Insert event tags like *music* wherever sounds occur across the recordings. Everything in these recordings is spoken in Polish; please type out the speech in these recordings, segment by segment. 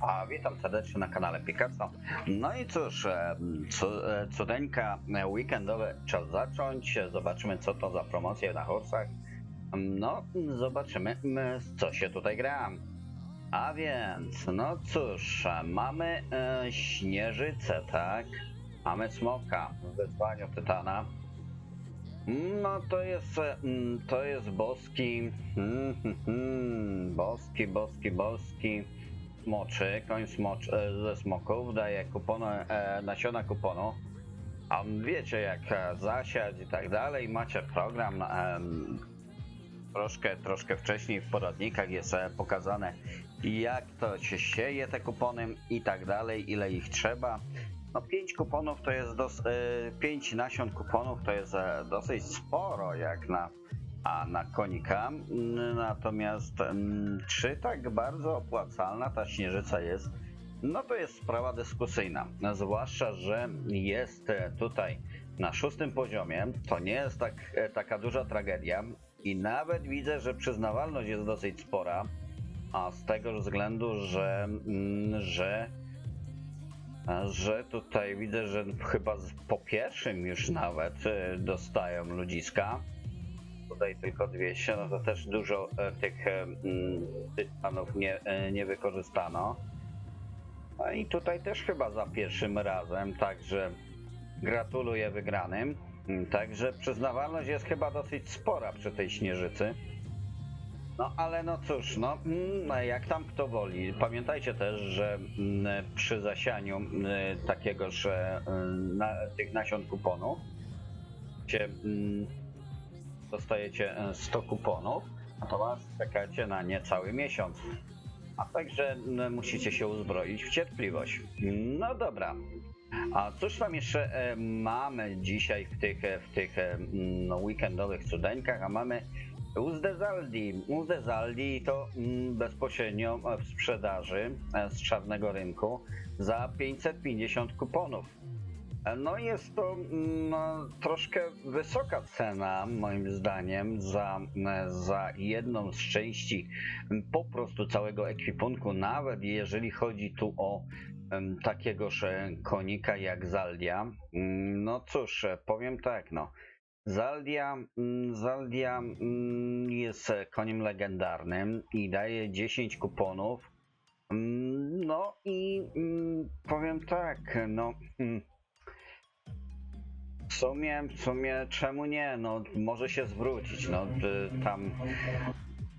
A witam serdecznie na kanale Picasso. No i cóż, e, e, cudeńka e, weekendowe czas zacząć. Zobaczymy co to za promocje na horsach. No, zobaczymy co się tutaj gra. A więc, no cóż, mamy e, śnieżycę, tak? Mamy smoka w wezwaniu Tytana. No to jest, to jest boski, mm, hmm, hmm, boski, boski, boski smoczy, koń smocz, e, ze smoków daje kupony, e, nasiona kuponu. A wiecie jak e, zasiać i tak dalej, macie program troszkę, troszkę wcześniej w poradnikach jest pokazane jak to się sieje te kupony i tak dalej, ile ich trzeba. No 5 kuponów to jest dos, e, 5 nasion kuponów to jest dosyć sporo jak na a na konika. Mm, Natomiast mm, czy tak bardzo opłacalna ta śnieżyca jest? No to jest sprawa dyskusyjna. Zwłaszcza, że jest tutaj na szóstym poziomie. To nie jest tak, e, taka duża tragedia. I nawet widzę, że przyznawalność jest dosyć spora. A z tego względu, że, mm, że że tutaj widzę, że chyba po pierwszym już nawet e, dostają ludziska. Tutaj tylko 200, no to też dużo e, tych e, tytanów nie, e, nie wykorzystano. No i tutaj też chyba za pierwszym razem, także gratuluję wygranym. Mm, Także przyznawalność jest chyba dosyć spora przy tej śnieżycy. No ale no cóż, no mm, jak tam kto woli. Pamiętajcie też, że mm, przy zasianiu takiego, że mm, na, tych nasion kuponów się, dostajecie e, 100 kuponów, natomiast czekacie na niecały miesiąc. A także musicie się uzbroić w cierpliwość. No dobra. A cóż tam jeszcze e, mamy dzisiaj w tych, e, w tych e, weekendowych cudeńkach? A mamy Uzdezaldi. Uzdezaldi to bezpośrednio w sprzedaży e, z czarnego rynku za 550 kuponów. No jest to mm, no, troszkę wysoka cena moim zdaniem za, za jedną z części m, po prostu całego ekwipunku, nawet jeżeli chodzi tu o em, takiegoż konika jak Zaldia. Mm, No cóż, powiem tak, no. Zaldia, mm, Zaldia mm, jest koniem legendarnym i daje 10 kuponów. Mm, No i mm, powiem tak, no. W sumie, w sumie czemu nie? No może się zwrócić. No tam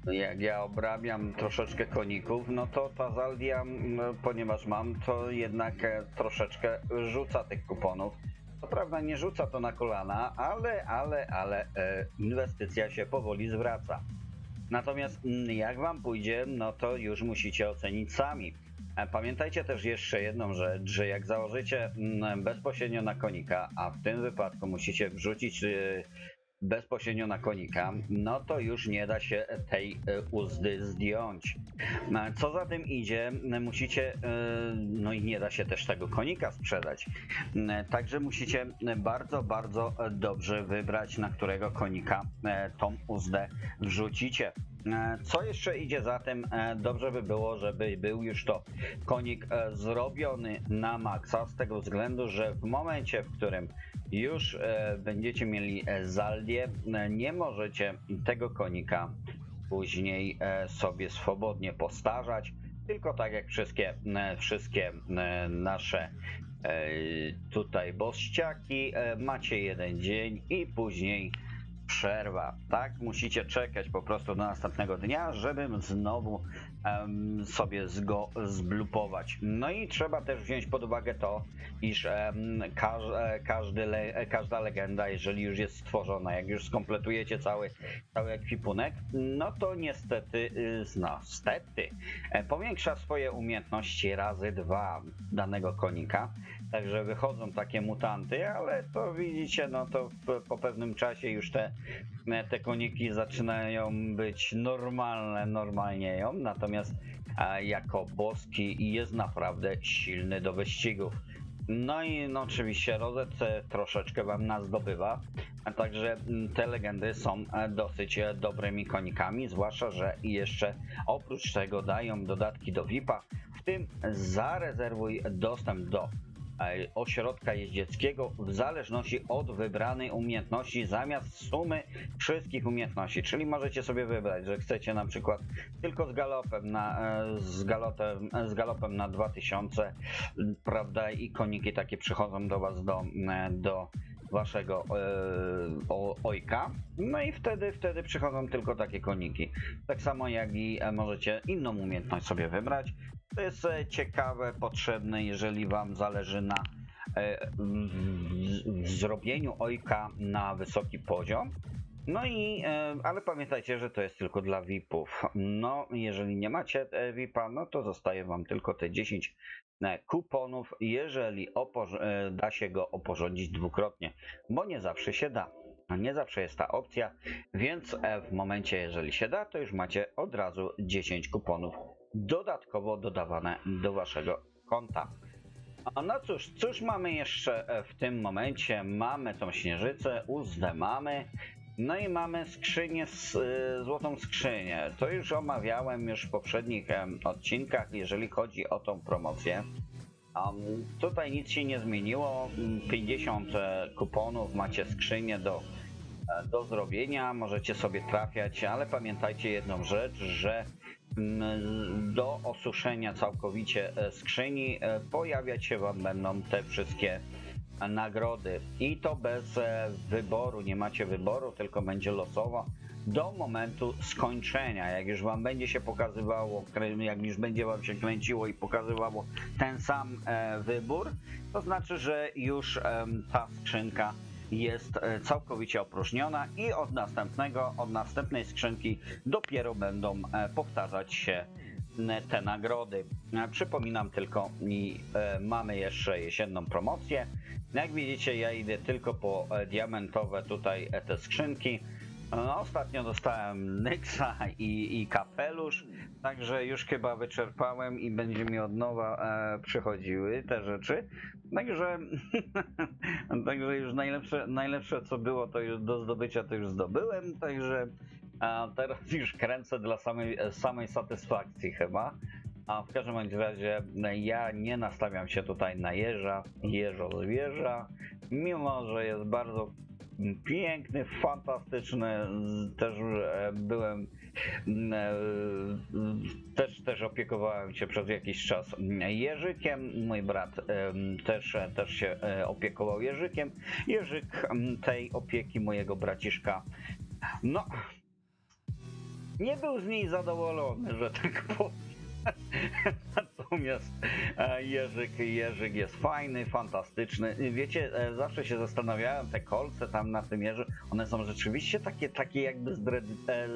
jak ja obrabiam troszeczkę koników, no to ta Zaldia, mm, ponieważ mam, to jednak e, troszeczkę rzuca tych kuponów. Co prawda nie rzuca to na kolana, ale, ale, ale e, inwestycja się powoli zwraca. Natomiast mm, jak wam pójdzie, no to już musicie ocenić sami. E, Pamiętajcie też jeszcze jedną rzecz, że jak założycie mm, bezpośrednio na konika, a w tym wypadku musicie wrzucić y, bezpośrednio na konika, no to już nie da się tej e, uzdy zdjąć. E, Co za tym idzie, musicie, e, no i nie da się też tego konika sprzedać. Także musicie bardzo, bardzo dobrze wybrać, na którego konika e, tą uzdę wrzucicie. E, Co jeszcze idzie za tym? E, Dobrze by było, żeby był już to konik e, zrobiony na maksa, z tego względu, że w momencie, w którym już będziecie mieli zaldię, e, nie możecie tego konika później sobie swobodnie postarzać, tylko tak jak wszystkie, wszystkie nasze tutaj bościaki, macie jeden dzień i później przerwa. Tak, musicie czekać po prostu do następnego dnia, żeby znowu sobie go zblupować. No i trzeba też wziąć pod uwagę to, iż każ, e, każdy le, każda legenda, jeżeli już jest stworzona, jak już skompletujecie cały, cały ekwipunek, no to niestety, no stety, e, powiększa swoje umiejętności razy dwa danego konika. Także wychodzą takie mutanty, ale to widzicie, no to po pewnym czasie już te, te koniki zaczynają być normalne, normalnieją, natomiast e, jako boski jest naprawdę silny do wyścigów. No i no, oczywiście rozet e, troszeczkę wam nas zdobywa, a także mm, te legendy są e, dosyć e, dobrymi konikami, zwłaszcza, że jeszcze oprócz tego dają dodatki do VIP-a, w tym zarezerwuj dostęp do ośrodka jeździeckiego w zależności od wybranej umiejętności zamiast sumy wszystkich umiejętności, czyli możecie sobie wybrać, że chcecie na przykład tylko z galopem na, e, z galopem, z galopem na 2000 prawda, i koniki takie przychodzą do was do, e, do waszego e, ojka. No i wtedy, wtedy przychodzą tylko takie koniki. Tak samo jak i e, możecie inną umiejętność sobie wybrać. To jest e, ciekawe, potrzebne, jeżeli wam zależy na e, zrobieniu ojka na wysoki poziom. No i, e, ale pamiętajcie, że to jest tylko dla VIP-ów. No, jeżeli nie macie VIP-a, no to zostaje wam tylko te 10 e, kuponów, jeżeli da się go oporządzić dwukrotnie, bo nie zawsze się da. Nie zawsze jest ta opcja, więc w momencie, jeżeli się da, to już macie od razu 10 kuponów dodatkowo dodawane do waszego konta. A no cóż, cóż mamy jeszcze e, w tym momencie? Mamy tą śnieżycę, uzdę mamy. No i mamy skrzynię, z, y, złotą skrzynię. To już omawiałem już w poprzednich em, odcinkach, jeżeli chodzi o tą promocję. Um, tutaj nic się nie zmieniło. Mm, 50 e, kuponów macie skrzynię do, e, do zrobienia. Możecie sobie trafiać, ale pamiętajcie jedną rzecz, że mm, do osuszenia całkowicie e, skrzyni. E, pojawiać się wam będą te wszystkie nagrody. I to bez e, wyboru, nie macie wyboru, tylko będzie losowo do momentu skończenia. Jak już wam będzie się pokazywało, jak już będzie wam się kręciło i pokazywało ten sam wybór, to znaczy, że już ta skrzynka jest e, całkowicie opróżniona i od następnego, od następnej skrzynki dopiero będą e, powtarzać się te nagrody. E, Przypominam tylko, mamy jeszcze jesienną promocję. Jak widzicie, ja idę tylko po diamentowe tutaj te skrzynki. No, ostatnio dostałem Nyxa i, i kapelusz, także już chyba wyczerpałem i będzie mi od nowa e, przychodziły te rzeczy. Także, *laughs* także już najlepsze, najlepsze co było to już do zdobycia to już zdobyłem, także a teraz już kręcę dla samej, samej satysfakcji chyba. A w każdym bądź razie ja nie nastawiam się tutaj na jeża, jeżo zwierza, mimo że jest bardzo piękny, fantastyczny. Też e, byłem, e, też, też opiekowałem się przez jakiś czas jeżykiem. Mój brat em, też, też się e, opiekował jeżykiem. Jeżyk m, tej opieki mojego braciszka, no, nie był z niej zadowolony, że tak powiem. *laughs* Natomiast e, Jerzyk, Jerzyk jest fajny, fantastyczny. Wiecie, e, zawsze się zastanawiałem, te kolce tam na tym jeży, one są rzeczywiście takie, takie jakby zdre, e,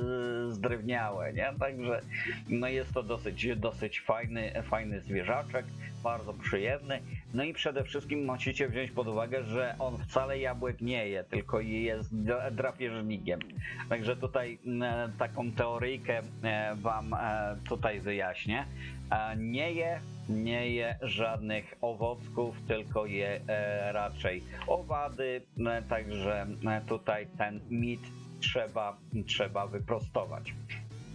zdrewniałe, nie? Także no jest to dosyć, dosyć fajny, fajny zwierzaczek, bardzo przyjemny. No i przede wszystkim musicie wziąć pod uwagę, że on wcale jabłek nie je, tylko jest dra- drapieżnikiem. Także tutaj taką teoryjkę wam tutaj wyjaśnię. Nie je, nie je żadnych owocków, tylko je e, raczej owady, e, także e, tutaj ten mit trzeba, trzeba wyprostować.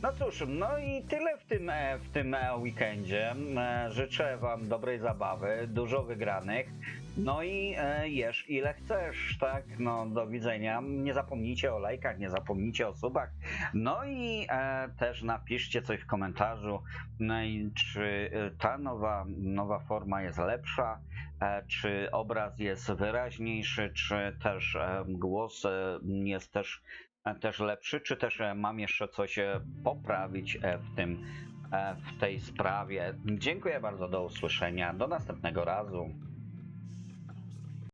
No cóż, no i tyle w tym, e, w tym e, weekendzie. E, Życzę Wam dobrej zabawy, dużo wygranych. No i jesz ile chcesz, tak? No do widzenia. Nie zapomnijcie o lajkach, nie zapomnijcie o subach. No i też napiszcie coś w komentarzu, no czy ta nowa, nowa forma jest lepsza, czy obraz jest wyraźniejszy, czy też głos jest też też lepszy, czy też e, mam jeszcze coś e, poprawić e, w tym, e, w tej sprawie. Dziękuję bardzo, do usłyszenia, do następnego razu.